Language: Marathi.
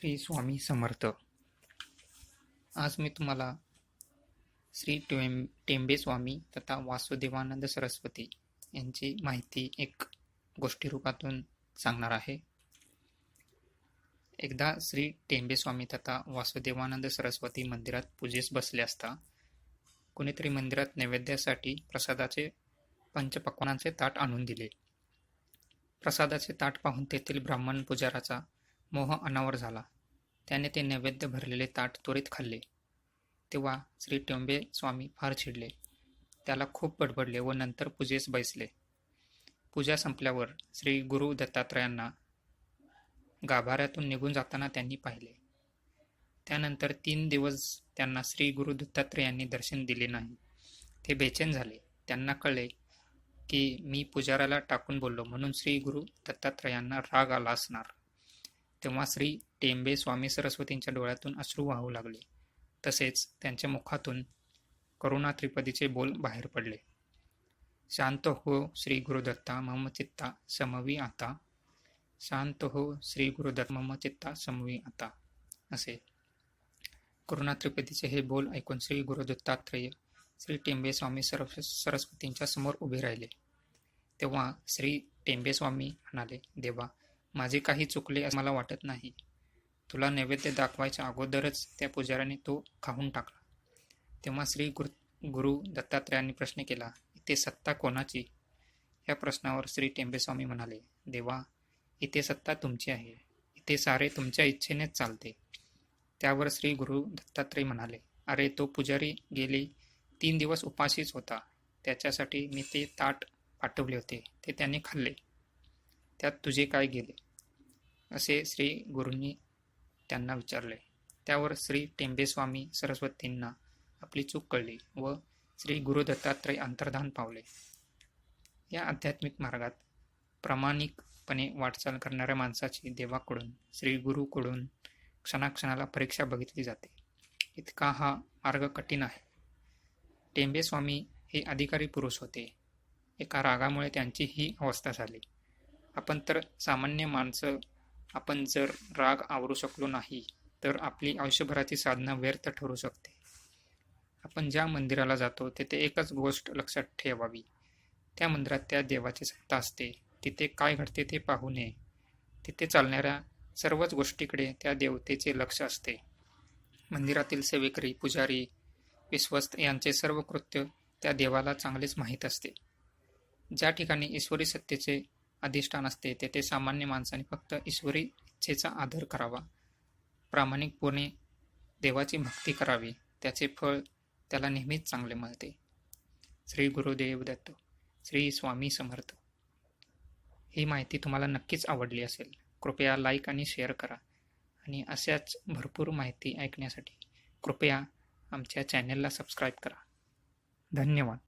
श्री स्वामी समर्थ. आज मी तुम्हाला श्री टेम टेंबे स्वामी तथा वासुदेवानंद सरस्वती यांची माहिती एक गोष्टीरूपातून सांगणार आहे. एकदा श्री टेंबे स्वामी तथा वासुदेवानंद सरस्वती मंदिरात पूजेस बसले असता कोणीतरी मंदिरात नैवेद्यासाठी प्रसादाचे पंचपक्वानांचे ताट आणून दिले. प्रसादाचे ताट पाहून तेथील ब्राह्मण पुजाराचा मोह अनावर झाला. त्याने ते नैवेद्य भरलेले ताट त्वरित खाल्ले. तेव्हा श्री टेंबे स्वामी फार चिडले. त्याला खूप बडबडले व नंतर पूजेस बैसले. पूजा संपल्यावर श्री गुरु दत्तात्रयांना गाभाऱ्यातून निघून जाताना त्यांनी पाहिले. त्यानंतर तीन दिवस त्यांना श्री गुरु दत्तात्रयांनी दर्शन दिले नाही. ते बेचैन झाले. त्यांना कळले की मी पुजाऱ्याला टाकून बोललो म्हणून श्री गुरु दत्तात्रयांना राग आला असणार. तेव्हा श्री टेंबे स्वामी सरस्वतींच्या डोळ्यातून अश्रू वाहू लागले. तसेच त्यांच्या मुखातून करुणा त्रिपदीचे बोल बाहेर पडले. शांत हो श्री गुरुदत्ता मम चित्ता समवी आता. शांत हो श्री गुरुदत्त मम चित्ता समवी आता. असे. करुणा त्रिपदीचे हे बोल ऐकून श्री गुरुदत्तात्रेय श्री टेंबे स्वामी सरस सरस्वतींच्या समोर उभे राहिले. तेव्हा श्री टेंबे स्वामी म्हणाले देवा माझे काही चुकले असं मला वाटत नाही. तुला नैवेद्य दाखवायच्या अगोदरच त्या पुजाऱ्याने तो खाऊन टाकला. तेव्हा श्री गुरु गुरु दत्तात्रयांनी प्रश्न केला इथे सत्ता कोणाची? या प्रश्नावर श्री टेंबेस्वामी म्हणाले देवा इथे सत्ता तुमची आहे. इथे सारे तुमच्या इच्छेनेच चालते. त्यावर श्री गुरु दत्तात्रय म्हणाले अरे तो पुजारी गेली तीन दिवस उपाशीच होता. त्याच्यासाठी मी ते ताट पाठवले होते. ते त्याने खाल्ले. त्यात तुझे काय गेले? असे श्री गुरूंनी त्यांना विचारले. त्यावर श्री टेंबेस्वामी सरस्वतींना आपली चूक कळली व श्री गुरु दत्तात्रय अंतर्धान पावले. या आध्यात्मिक मार्गात प्रामाणिकपणे वाटचाल करणाऱ्या माणसाची देवाकडून श्री गुरुकडून क्षणाक्षणाला परीक्षा बघितली जाते. इतका हा मार्ग कठीण आहे. टेंबेस्वामी हे अधिकारी पुरुष होते. एका रागामुळे त्यांची ही अवस्था झाली. आपण तर सामान्य माणसं आपण जर राग आवरू शकलो नाही तर आपली आयुष्यभराची साधना व्यर्थ ठरू शकते. आपण ज्या मंदिराला जातो तेथे एकच गोष्ट लक्षात ठेवावी. त्या मंदिरात त्या देवाची सत्ता असते. तिथे काय घडते ते पाहू नये. तिथे चालणाऱ्या सर्वच गोष्टीकडे त्या देवतेचे लक्ष असते. मंदिरातील सेवेकरी पुजारी विश्वस्त यांचे सर्व कृत्य त्या देवाला चांगलेच माहीत असते. ज्या ठिकाणी ईश्वरी सत्तेचे अधिष्ठान असते तेथे सामान्य माणसाने फक्त ईश्वरी इच्छेचा आदर करावा. प्रामाणिकपणे देवाची भक्ती करावी त्याचे फळ त्याला नेहमीच चांगले मिळते. श्री गुरुदेव दत्त श्री स्वामी समर्थ. ही माहिती तुम्हाला नक्कीच आवडली असेल. कृपया लाईक आणि शेअर करा. आणि अशाच भरपूर माहिती ऐकण्यासाठी कृपया आमच्या चॅनेलला सबस्क्राईब करा. धन्यवाद.